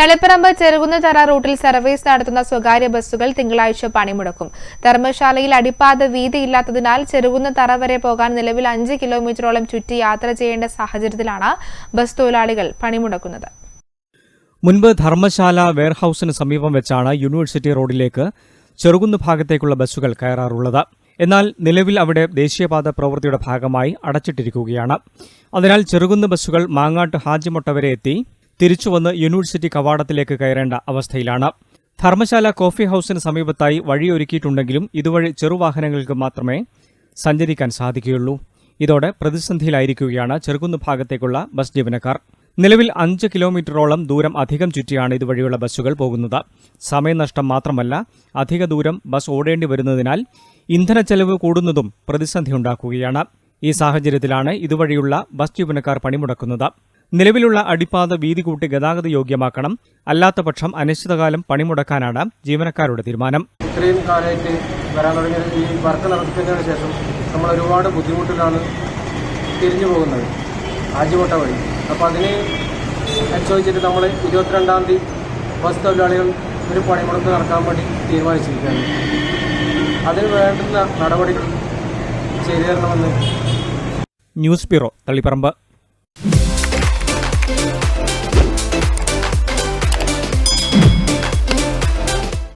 തളിപ്പറമ്പ് ചെറുകുന്നതറ റൂട്ടിൽ സർവീസ് നടത്തുന്ന സ്വകാര്യ ബസ്സുകൾ തിങ്കളാഴ്ച പണിമുടക്കും. ധർമ്മശാലയിൽ അടിപ്പാത വീതിയില്ലാത്തതിനാൽ ചെറുകുന്നതറ വരെ പോകാൻ നിലവിൽ അഞ്ച് കിലോമീറ്ററോളം ചുറ്റി യാത്ര ചെയ്യേണ്ട സാഹചര്യത്തിലാണ് ബസ് തൊഴിലാളികൾ പണിമുടക്കുന്നത്. മുൻപ് ധർമ്മശാല വെയർഹൌസിന് സമീപം വെച്ചാണ് യൂണിവേഴ്സിറ്റി റോഡിലേക്ക് ചെറുകുന്ന് ഭാഗത്തേക്കുള്ള ബസ്സുകൾ കയറാറുള്ളത്. എന്നാൽ നിലവിൽ അവിടെ ദേശീയപാത പ്രവൃത്തിയുടെ ഭാഗമായി അടച്ചിട്ടിരിക്കുകയാണ്. അതിനാൽ ചെറുകുന്ന് ബസ്സുകൾ മാങ്ങാട്ട് ഹാജിമൊട്ട വരെ എത്തി. തിരിച്ചുവന്ന് യൂണിവേഴ്സിറ്റി കവാടത്തിലേക്ക് കയറേണ്ട അവസ്ഥയിലാണ്. ധർമ്മശാല കോഫി ഹൌസിന് സമീപത്തായി വഴിയൊരുക്കിയിട്ടുണ്ടെങ്കിലും ഇതുവഴി ചെറുവാഹനങ്ങൾക്ക് മാത്രമേ സഞ്ചരിക്കാൻ സാധിക്കുകയുള്ളൂ. ഇതോടെ പ്രതിസന്ധിയിലായിരിക്കുകയാണ് ചെറുകുന്ന് ഭാഗത്തേക്കുള്ള ബസ് ജീവനക്കാർ. നിലവിൽ അഞ്ച് കിലോമീറ്ററോളം ദൂരം അധികം ചുറ്റിയാണ് ഇതുവഴിയുള്ള ബസ്സുകൾ പോകുന്നത്. സമയനഷ്ടം മാത്രമല്ല അധിക ദൂരം ബസ് ഓടേണ്ടി വരുന്നതിനാൽ ഇന്ധനച്ചെലവ് കൂടുന്നതും പ്രതിസന്ധിയുണ്ടാക്കുകയാണ് ഈ സാഹചര്യത്തിലാണ് ഇതുവഴിയുള്ള ബസ് ജീവനക്കാർ പണിമുടക്കുന്നത്. നിലവിലുള്ള അടിപ്പാത വീതി കൂട്ടി ഗതാഗത യോഗ്യമാക്കണം. അല്ലാത്തപക്ഷം അനിശ്ചിതകാലം പണിമുടക്കാനാണ് ജീവനക്കാരുടെ തീരുമാനം. ഇത്രയും കാലമായിട്ട് വരാൻ തുടങ്ങിയത് ഈ വർക്ക് നടത്തുന്നതിന് ശേഷം നമ്മൾ ഒരുപാട് ബുദ്ധിമുട്ടിലാണ് തിരിഞ്ഞു പോകുന്നത്. ആജിമോട്ട വഴി. അപ്പോൾ അതിന് അനുസരിച്ചിട്ട് നമ്മൾ ഇരുപത്തിരണ്ടാം തീയതി ബസ് തൊഴിലാളികൾ ഒരു പണിമുടക്ക് നടക്കാൻ വേണ്ടി തീരുമാനിച്ചിരിക്കുകയാണ്. അതിന് വേണ്ടുന്ന നടപടികൾ ചെയ്തു തരണമെന്ന് ന്യൂസ് ബ്യൂറോ തളിപ്പറമ്പ്.